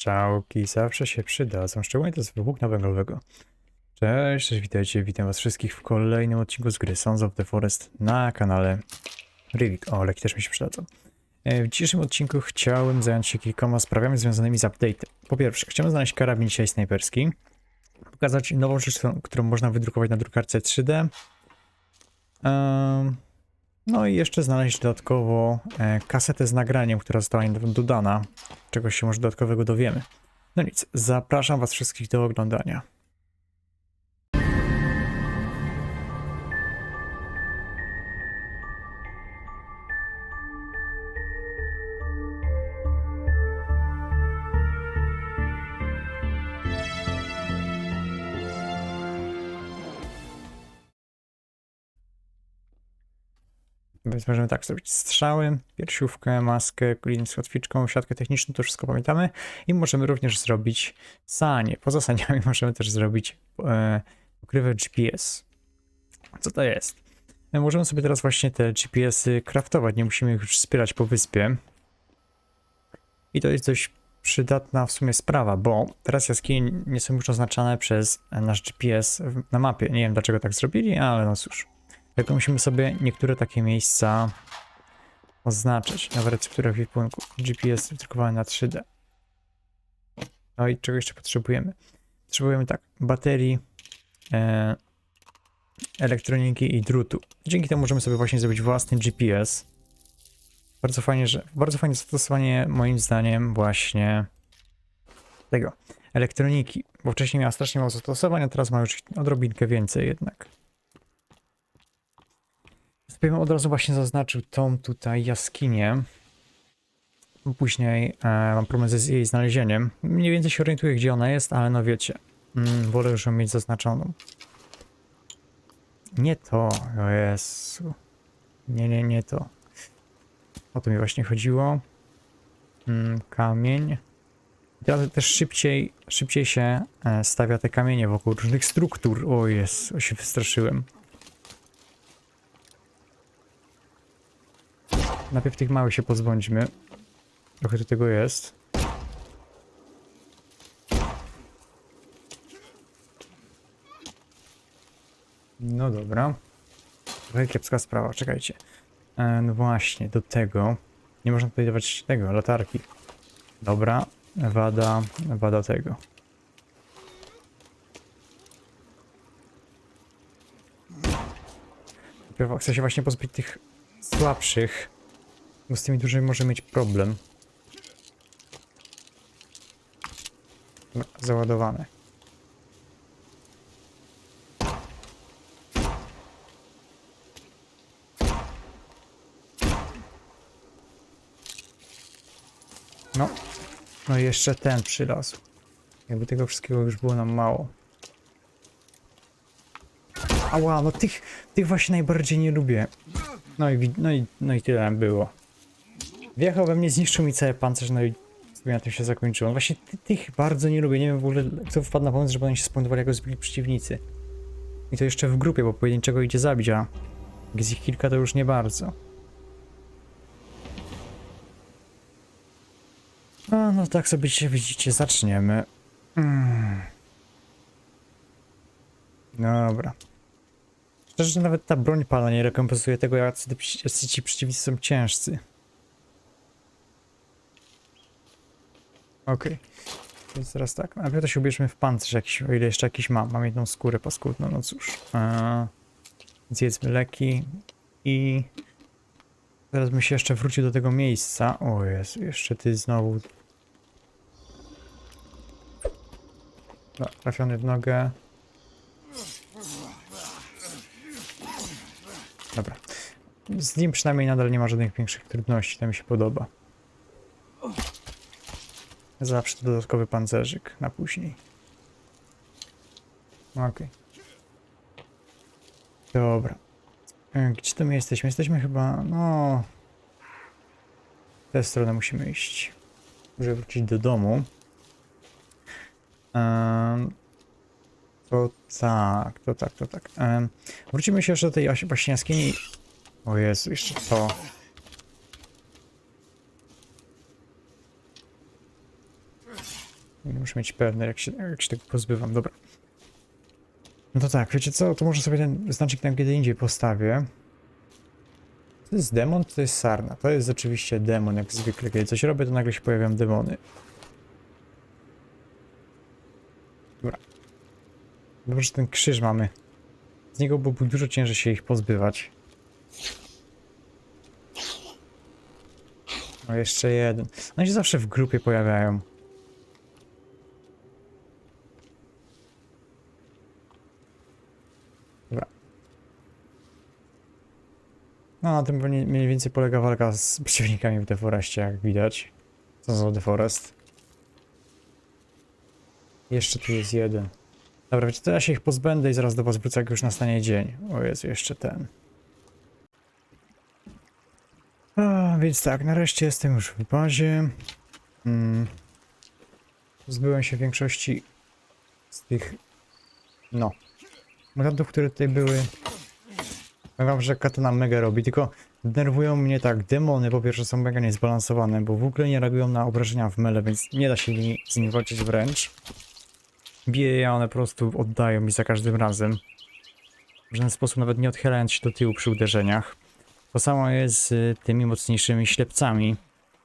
Strzałki zawsze się przydadzą, szczególnie to z wybuchu węglowego. Cześć, cześć, witajcie, witam was wszystkich w kolejnym odcinku z gry Sons of the Forest na kanale Rivik. O, leki też mi się przydadzą. E, W dzisiejszym odcinku chciałem zająć się kilkoma sprawami związanymi z update'em. Po pierwsze, chciałem znaleźć karabin dzisiaj snajperski, pokazać nową rzecz, którą- można wydrukować na drukarce 3D. Em, No i jeszcze znaleźć dodatkowo e, kasetę z nagraniem, która została dodana. Czegoś się może dodatkowego dowiemy. No nic, zapraszam was wszystkich do oglądania. Więc możemy tak zrobić strzały, piersiówkę, maskę, klin z kotwiczką, siatkę techniczną, to wszystko pamiętamy. I możemy również zrobić sanie. Poza saniami możemy też zrobić e, pokrywę GPS. Co to jest? E, możemy sobie teraz właśnie te GPS-y craftować, nie musimy ich już wspierać po wyspie. I to jest dość przydatna w sumie sprawa, bo teraz jaskinie nie są już oznaczane przez nasz GPS na mapie. Nie wiem dlaczego tak zrobili, ale no cóż. Tylko musimy sobie niektóre takie miejsca oznaczyć na recepturach ekwipunku. GPS wydrukowany na 3D. No i czego jeszcze potrzebujemy? Potrzebujemy tak, baterii, e, elektroniki i drutu. Dzięki temu możemy sobie właśnie zrobić własny GPS. Bardzo fajnie, że bardzo fajne zastosowanie moim zdaniem właśnie tego elektroniki, bo wcześniej miała strasznie mało zastosowań, a teraz ma już odrobinkę więcej jednak. Bym od razu właśnie zaznaczył tą tutaj jaskinię. Później e, mam problem z jej znalezieniem. Mniej więcej się orientuję, gdzie ona jest, ale no wiecie, mm, wolę już ją mieć zaznaczoną. Nie to, o Jezu. Nie, nie, nie to. O to mi właśnie chodziło. Mm, kamień. Teraz też szybciej, szybciej się e, stawia te kamienie wokół różnych struktur. O jest, się wystraszyłem. Najpierw tych małych się pozbądźmy. Trochę tu tego jest. No dobra. Trochę kiepska sprawa, czekajcie. E, no właśnie, do tego. Nie można tutaj dawać tego, latarki. Dobra, wada, wada tego. Chcę się właśnie pozbyć tych słabszych. Bo z tymi dużymi może mieć problem. Załadowane. No. No i jeszcze ten przylazł. Jakby tego wszystkiego już było nam mało. Ała, no tych, tych właśnie najbardziej nie lubię. No i, no i, no i tyle było. Wjechał we mnie, zniszczył mi cały pancerz, no i na tym się zakończyło. Właśnie ty, tych bardzo nie lubię, nie wiem w ogóle kto wpadł na pomysł, żeby oni się spawnowali jako zbili przeciwnicy. I to jeszcze w grupie, bo pojedynczego idzie zabić, a jak ich kilka to już nie bardzo. A, no tak sobie dzisiaj widzicie, zaczniemy. Mm. Dobra. Szczerze, nawet ta broń palna nie rekompensuje tego, jak ci przeciwnicy są ciężcy. Okej. Więc teraz tak, najpierw to się ubierzmy w pancerz jakiś, o ile jeszcze jakiś mam. Mam jedną skórę paskudną, no cóż. Eee, zjedzmy leki i... Teraz bym się jeszcze wrócił do tego miejsca. O Jezu, jeszcze ty znowu... No, trafiony w nogę. Dobra. Z nim przynajmniej nadal nie ma żadnych większych trudności, to mi się podoba. Zawsze dodatkowy pancerzyk na później. Okej. Dobra. E, Gdzie to my jesteśmy? Jesteśmy chyba, no... W tę stronę musimy iść. Żeby wrócić do domu. Em, to tak, to tak, to tak. Em, wrócimy się jeszcze do tej właśnie jaskini. O Jezu, jeszcze to. Muszę mieć pewne, jak się, jak się tego pozbywam. Dobra. No to tak, wiecie co? To może sobie ten znacznik tam kiedy indziej postawię. To jest demon, to jest sarna. To jest oczywiście demon, jak zwykle. Kiedy coś robię, to nagle się pojawiają demony. Dobra. Dobrze, że ten krzyż mamy. Z niego byłoby dużo ciężej się ich pozbywać. O, jeszcze jeden. Oni się zawsze w grupie pojawiają. No, na tym mniej więcej polega walka z przeciwnikami w Deforestie, jak widać. Co za Deforest. Jeszcze tu jest jeden. Dobra, wiecie, to ja się ich pozbędę i zaraz do was wrócę, jak już nastanie dzień. O Jezu, jeszcze ten. A, więc tak, nareszcie jestem już w bazie. Mm. Zbyłem się większości z tych, no, mutantów, które tutaj były. Wam, że katana mega robi, tylko denerwują mnie tak, demony po pierwsze są mega niezbalansowane, bo w ogóle nie reagują na obrażenia w mele, więc nie da się z nimi walczyć wręcz. Biję je, a one po prostu oddają mi za każdym razem. W żaden sposób nawet nie odchylając się do tyłu przy uderzeniach. To samo jest z tymi mocniejszymi ślepcami.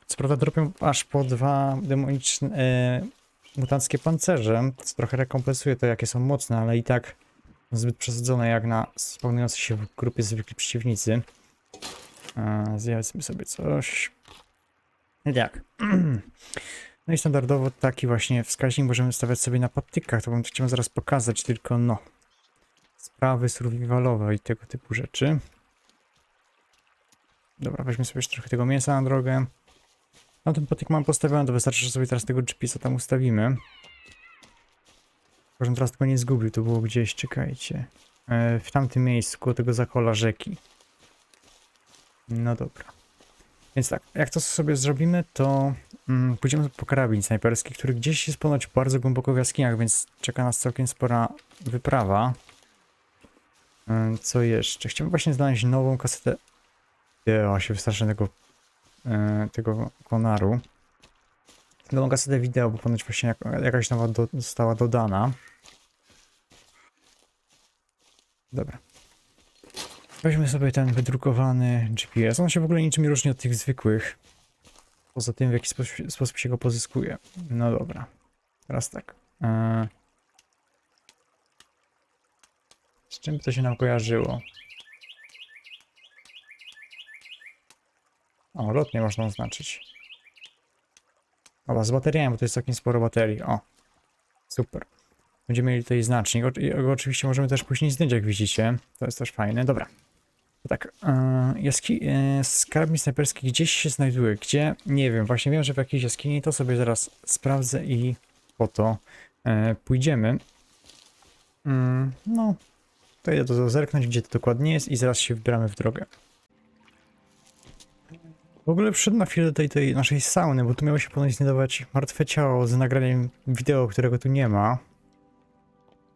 Co prawda dropią aż po dwa demoniczne, e, mutanckie pancerze, co trochę rekompensuje to, jakie są mocne, ale i tak zbyt przesadzone jak na spełniające się w grupie zwykli przeciwnicy. E, zjedzmy sobie coś. I tak. No i standardowo taki właśnie wskaźnik możemy stawiać sobie na patykach, to bym chciał zaraz pokazać, tylko no. Sprawy survivalowe i tego typu rzeczy. Dobra, weźmy sobie jeszcze trochę tego mięsa na drogę. No ten patyk mam postawiony, to wystarczy, że sobie teraz tego GPS-a tam ustawimy. Żebym teraz tego nie zgubił, to było gdzieś, czekajcie. E, w tamtym miejscu, koło tego zakola rzeki. No dobra. Więc tak, jak to sobie zrobimy, to mm, pójdziemy po karabin snajperski, który gdzieś jest ponoć bardzo głęboko w jaskiniach, więc czeka nas całkiem spora wyprawa. Ym, Co jeszcze? Chciałbym właśnie znaleźć nową kasetę. Ja się wystraszę tego, e, tego konaru. Nową kasetę wideo, bo ponoć właśnie jak, jakaś nowa do, została dodana. Dobra. Weźmy sobie ten wydrukowany GPS. On się w ogóle niczym nie różni od tych zwykłych. Poza tym, w jaki sposób, sposób się go pozyskuje. No dobra. Teraz tak. Eee... Z czym by to się nam kojarzyło? O, lotnie można oznaczyć. Dobra, z bateriami, bo to jest całkiem sporo baterii. O, super. Będziemy mieli tutaj znacznik. O, oczywiście możemy też później zdjąć, jak widzicie. To jest też fajne. Dobra. To tak, e, jaski, e, skarb snajperski gdzieś się znajduje. Gdzie? Nie wiem. Właśnie wiem, że w jakiejś jaskini. To sobie zaraz sprawdzę i po to e, pójdziemy. Mm, no, to idę to zerknąć, gdzie to dokładnie jest i zaraz się wybieramy w drogę. W ogóle przyszedłem na chwilę do tej, tej naszej sauny, bo tu miało się ponoć znajdować martwe ciało z nagraniem wideo, którego tu nie ma.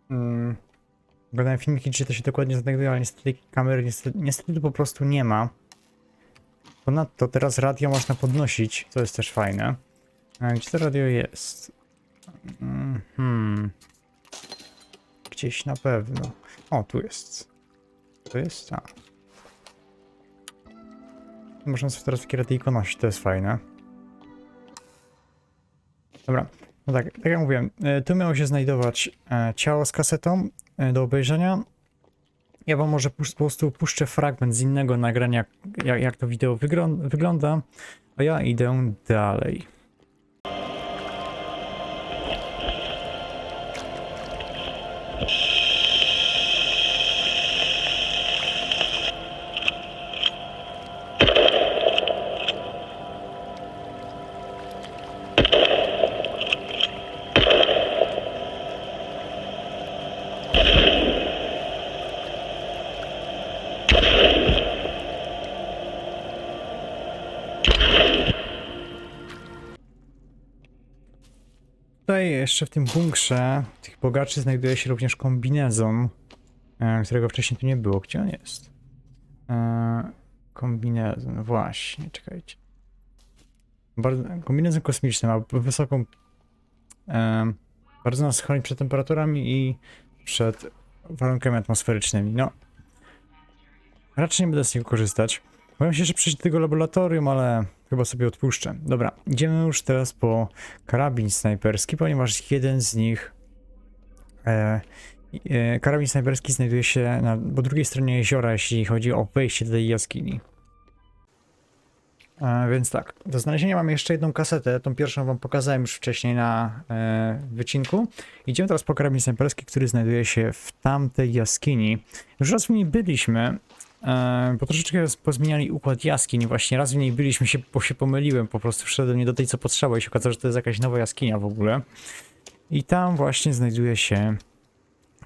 Mm. Oglądałem filmiki, gdzie to się dokładnie znajduje, ale niestety kamery niestety, niestety tu po prostu nie ma. Ponadto teraz radio można podnosić, co jest też fajne. A gdzie to radio jest? Mm, Hmm. Gdzieś na pewno. O, tu jest. To jest ta. Można sobie teraz takie radyjko nosić, to jest fajne. Dobra, no tak, tak jak mówiłem, e, tu miało się znajdować e, ciało z kasetą e, do obejrzenia. Ja wam może po prostu puszczę fragment z innego nagrania, jak, jak to wideo wyglą- wygląda, a ja idę dalej. Tutaj jeszcze w tym bunkrze tych bogaczy znajduje się również kombinezon, e, którego wcześniej tu nie było. Gdzie on jest? E, kombinezon, właśnie, czekajcie. Kombinezon kosmiczny ma wysoką em, bardzo nas chroni przed temperaturami i przed warunkami atmosferycznymi. No, raczej nie będę z niego korzystać. Powiem się, że przejść do tego laboratorium, ale chyba sobie odpuszczę. Dobra, idziemy już teraz po karabin snajperski, ponieważ jeden z nich e, e, karabin snajperski znajduje się na, po drugiej stronie jeziora, jeśli chodzi o wejście do tej jaskini. E, więc tak, do znalezienia mamy jeszcze jedną kasetę, tą pierwszą wam pokazałem już wcześniej na e, wycinku. Idziemy teraz po karabin snajperski, który znajduje się w tamtej jaskini. Już raz w niej byliśmy, e, bo troszeczkę pozmieniali układ jaskiń. Właśnie raz w niej byliśmy, się, bo się pomyliłem, po prostu wszedłem nie do tej, co potrzeba i się okazało, że to jest jakaś nowa jaskinia w ogóle. I tam właśnie znajduje się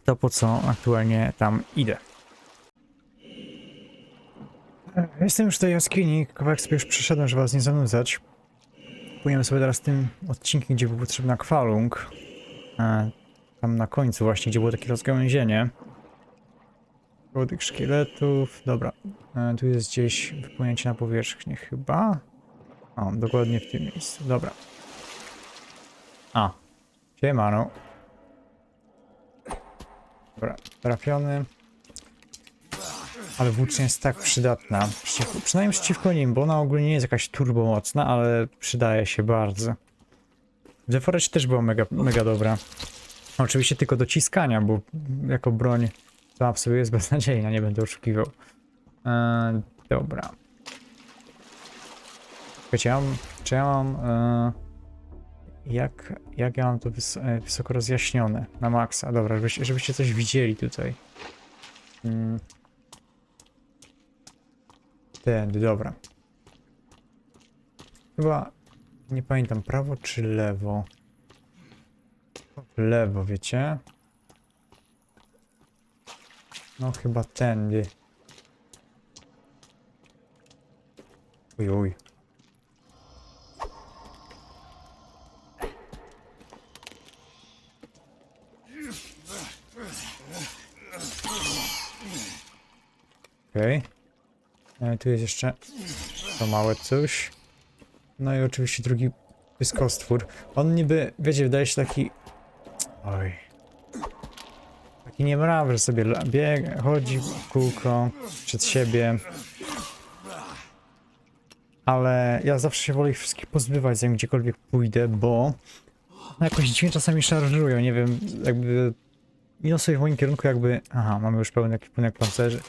to, po co aktualnie tam idę. Jestem już w tej jaskini, kawałek sobie już przeszedłem, żeby was nie zanudzać. Płyniemy sobie teraz tym odcinkiem, gdzie był potrzebna kwalung. E, tam na końcu właśnie, gdzie było takie rozgałęzienie. Koło szkieletów. Dobra, e, tu jest gdzieś wypłynięcie na powierzchnię chyba. O, dokładnie w tym miejscu, dobra. A, siemano. Dobra, trafiony. Ale włócznia jest tak przydatna. Przeciw, przynajmniej przeciwko nim, bo ona ogólnie nie jest jakaś turbo mocna, ale przydaje się bardzo. W też była mega, mega dobra. Oczywiście tylko do ciskania, bo jako broń sama w sobie jest beznadziejna, nie będę oszukiwał. Eee, dobra. Wiecie, ja mam, czy ja mam... E, jak, jak ja mam to wys e, wysoko rozjaśnione na maksa? Dobra, żebyście, żebyście coś widzieli tutaj. Mm. Tędy, dobra. Chyba nie pamiętam, prawo czy lewo? Lewo, wiecie? No chyba tędy. Uj, uj. Okej. Okay. Tu jest jeszcze to małe coś. No i oczywiście drugi pyskostwór. On niby, wiecie, wydaje się taki... Oj. Taki niemrawy, że sobie biega, chodzi w kółko przed siebie. Ale ja zawsze się wolę ich wszystkich pozbywać, zanim gdziekolwiek pójdę, bo no jakoś dziwnie czasami szarżują, nie wiem, jakby idą sobie w moim kierunku jakby... Aha, mamy już pełny ekwipunek pancerzy.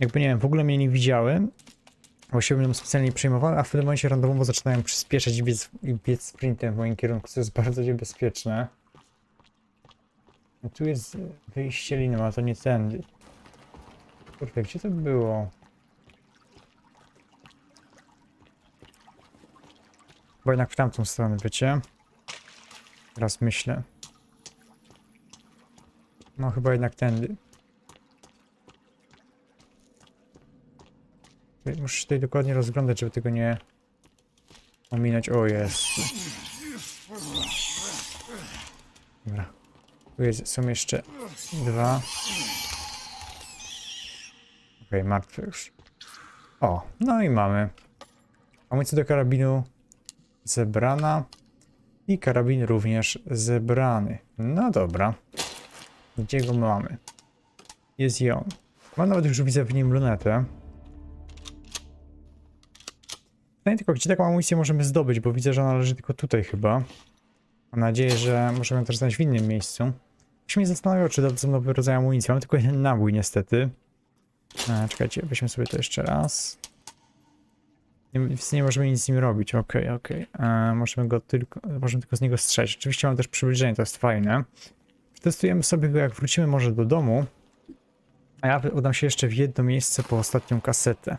Jakby, nie wiem, w ogóle mnie nie widziały, właściwie będą specjalnie nie przejmowały, a w pewnym momencie randomowo zaczynają przyspieszać i biec, i biec sprintem w moim kierunku, co jest bardzo niebezpieczne. A tu jest wyjście linią, a to nie tędy. Kurde, gdzie to było? Bo jednak w tamtą stronę, wiecie? Teraz myślę. No chyba jednak tędy. Muszę się tutaj dokładnie rozglądać, żeby tego nie ominąć. O, jest. Dobra. Tu jest, są jeszcze dwa. Okej, okay, martwy już. O, no i mamy. Amunicja do karabinu zebrana. I karabin również zebrany. No dobra. Gdzie go mamy? Jest on. Mam nawet już widzę w nim lunetę. Pytanie tylko, gdzie taką amunicję możemy zdobyć, bo widzę, że ona leży tylko tutaj chyba. Mam nadzieję, że możemy też znaleźć w innym miejscu. Już mnie zastanawiał, czy dadzą nowy rodzaj amunicji. Mamy tylko jeden nabój niestety. A, czekajcie, weźmy sobie to jeszcze raz. Nie, nie możemy nic z nim robić, okej, okay, okej. Okay. Możemy go tylko, możemy tylko z niego strzelić. Oczywiście mam też przybliżenie, to jest fajne. Testujemy sobie go, jak wrócimy może do domu. A ja udam się jeszcze w jedno miejsce po ostatnią kasetę.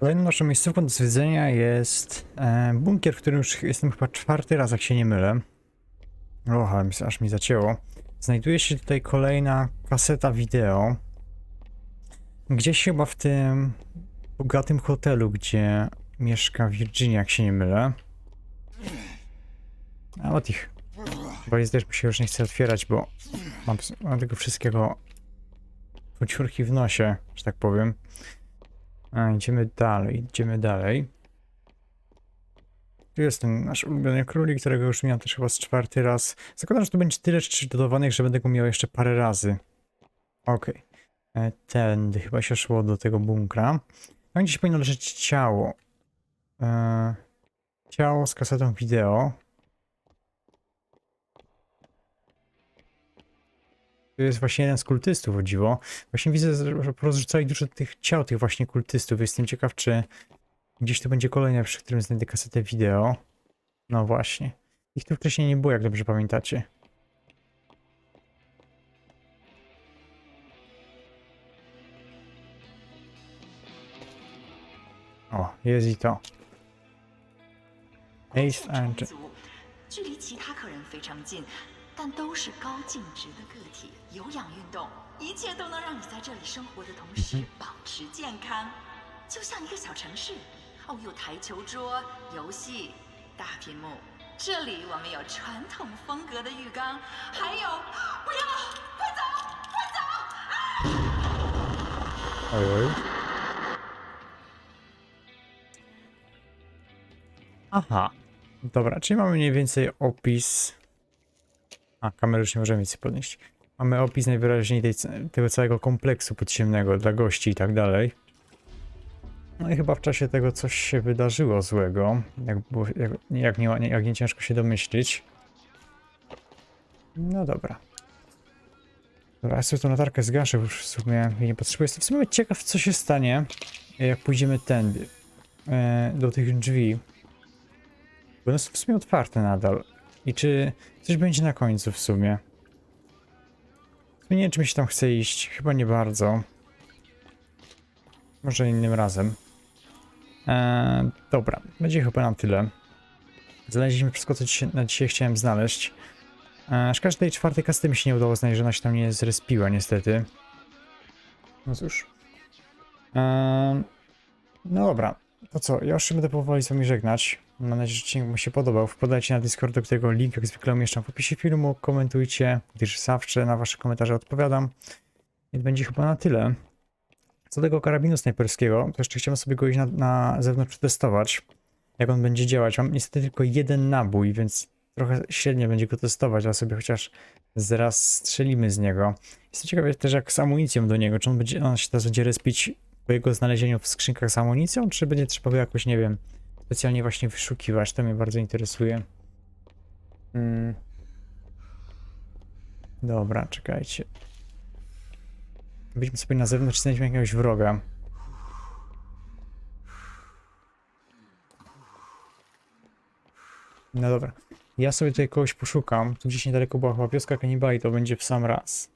Kolejną naszą miejscówką do zwiedzenia jest e, bunkier, w którym już jestem chyba czwarty raz, jak się nie mylę. Och, aż mi zacięło. Znajduje się tutaj kolejna kaseta wideo. Gdzieś chyba w tym bogatym hotelu, gdzie mieszka Virginia, jak się nie mylę. A od ich. Chyba jest też mi się już nie chce otwierać, bo mam, mam tego wszystkiego pociurki w nosie, że tak powiem. A, idziemy dalej, idziemy dalej. Tu jest ten nasz ulubiony królik, którego już miałem też chyba z czwarty raz. Zakładam, że tu będzie tyle rzeczy dodawanych, że będę go miał jeszcze parę razy. Okej. Okay. Tędy chyba się szło do tego bunkra. Tam gdzieś powinno leżeć ciało. E, ciało z kasetą wideo. To jest właśnie jeden z kultystów, o dziwo. Właśnie widzę, że porozrzucali dużo tych ciał, tych właśnie kultystów. Jestem ciekaw, czy gdzieś tu będzie kolejny, przy którym znajdę kasetę wideo. No właśnie. Ich tu wcześniej nie było, jak dobrze pamiętacie. O, jest i to. Ace 成 and 族，距离其他客人非常近， 但都是高净值的个体，有氧运动，一切都能让你在这里生活的同时保持健康，就像一个小城市。哦，有台球桌、游戏、大屏幕。这里我们有传统风格的浴缸，还有，不要，快走，快走！Oj, oj. Aha. Dobra, czyli mamy mniej więcej opis. A, kamery już nie możemy więcej podnieść. Mamy opis najwyraźniej tej, tego całego kompleksu podziemnego dla gości i tak dalej. No i chyba w czasie tego coś się wydarzyło złego. Jak, było, jak, jak, nie, jak nie ciężko się domyślić. No dobra. Dobra, ja sobie tą latarkę zgaszę, już w sumie nie potrzebuję. Jestem w sumie ciekaw, co się stanie, jak pójdziemy tędy. E, do tych drzwi. Bo one są w sumie otwarte nadal. I czy coś będzie na końcu w sumie? Nie wiem, czy mi się tam chce iść. Chyba nie bardzo. Może innym razem. E, dobra, będzie chyba na tyle. Znaleźliśmy wszystko, co dzisiaj, na dzisiaj chciałem znaleźć. E, Szkoda, że tej czwartej kasty mi się nie udało znaleźć, że ona się tam nie zrespiła niestety. No cóż. E, no dobra, to co, ja już się będę powoli z wami żegnać. Mam nadzieję, że odcinek wam się podobał. Wpadajcie na Discord, do którego link jak zwykle umieszczam w opisie filmu. Komentujcie, gdyż zawsze na wasze komentarze odpowiadam. I będzie chyba na tyle. Co do tego karabinu snajperskiego, to jeszcze chciałem sobie go iść na, na zewnątrz przetestować, jak on będzie działać. Mam niestety tylko jeden nabój, więc trochę średnio będzie go testować, ale sobie chociaż zaraz strzelimy z niego. Jestem ciekawy też jak z amunicją do niego, czy on, będzie, on się teraz będzie respić po jego znalezieniu w skrzynkach z amunicją, czy będzie trzeba go jakoś, nie wiem, specjalnie właśnie wyszukiwać, to mnie bardzo interesuje. Mm. Dobra, czekajcie. Wyjdźmy sobie na zewnątrz znajdziemy jakiegoś wroga. No dobra. Ja sobie tutaj kogoś poszukam. Tu gdzieś niedaleko była chyba wioska kanibali, to będzie w sam raz.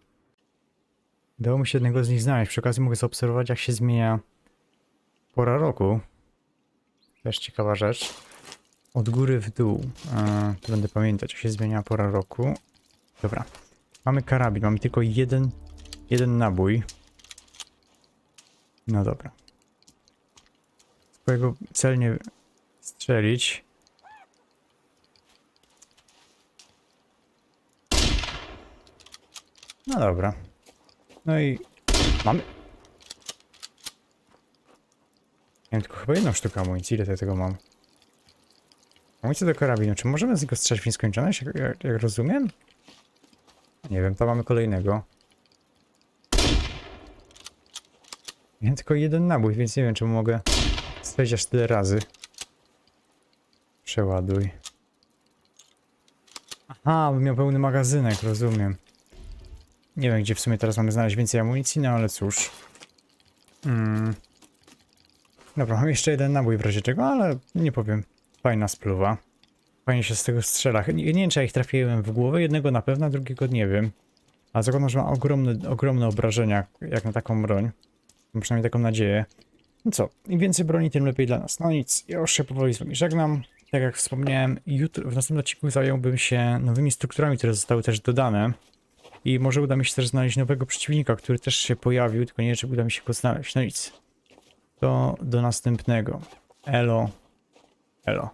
Udało mi się jednego z nich znaleźć. Przy okazji mogę zaobserwować, jak się zmienia pora roku. Też ciekawa rzecz. Od góry w dół. Eee, to będę pamiętać, jak się zmienia pora roku. Dobra. Mamy karabin. Mamy tylko jeden, jeden nabój. No dobra. Swojego celnie strzelić. No dobra. No i mamy. Miałem tylko chyba jedną sztukę amunicji, ile ja tego mam? Amunicja do karabinu. Czy możemy z niego strzelać w nieskończoność, jak, jak, jak rozumiem? Nie wiem, to mamy kolejnego. Miałem tylko jeden nabój, więc nie wiem, czy mogę strzelić aż tyle razy. Przeładuj. Aha, bym miał pełny magazynek, rozumiem. Nie wiem, gdzie w sumie teraz mamy znaleźć więcej amunicji, no ale cóż. Mm. Dobra, mam jeszcze jeden nabój w razie czego, ale nie powiem. Fajna spluwa. Fajnie się z tego strzela. Nie, nie wiem, czy ja ich trafiłem w głowę. Jednego na pewno, drugiego nie wiem. A zakładam, że ma ogromne, ogromne obrażenia, jak na taką broń. Mam przynajmniej taką nadzieję. No co, im więcej broni, tym lepiej dla nas. No nic, ja już się powoli z wami żegnam. Tak jak wspomniałem, jutro, w następnym odcinku zająłbym się nowymi strukturami, które zostały też dodane. I może uda mi się też znaleźć nowego przeciwnika, który też się pojawił, tylko nie wiem, czy uda mi się go znaleźć. No nic to do następnego. Elo. Elo.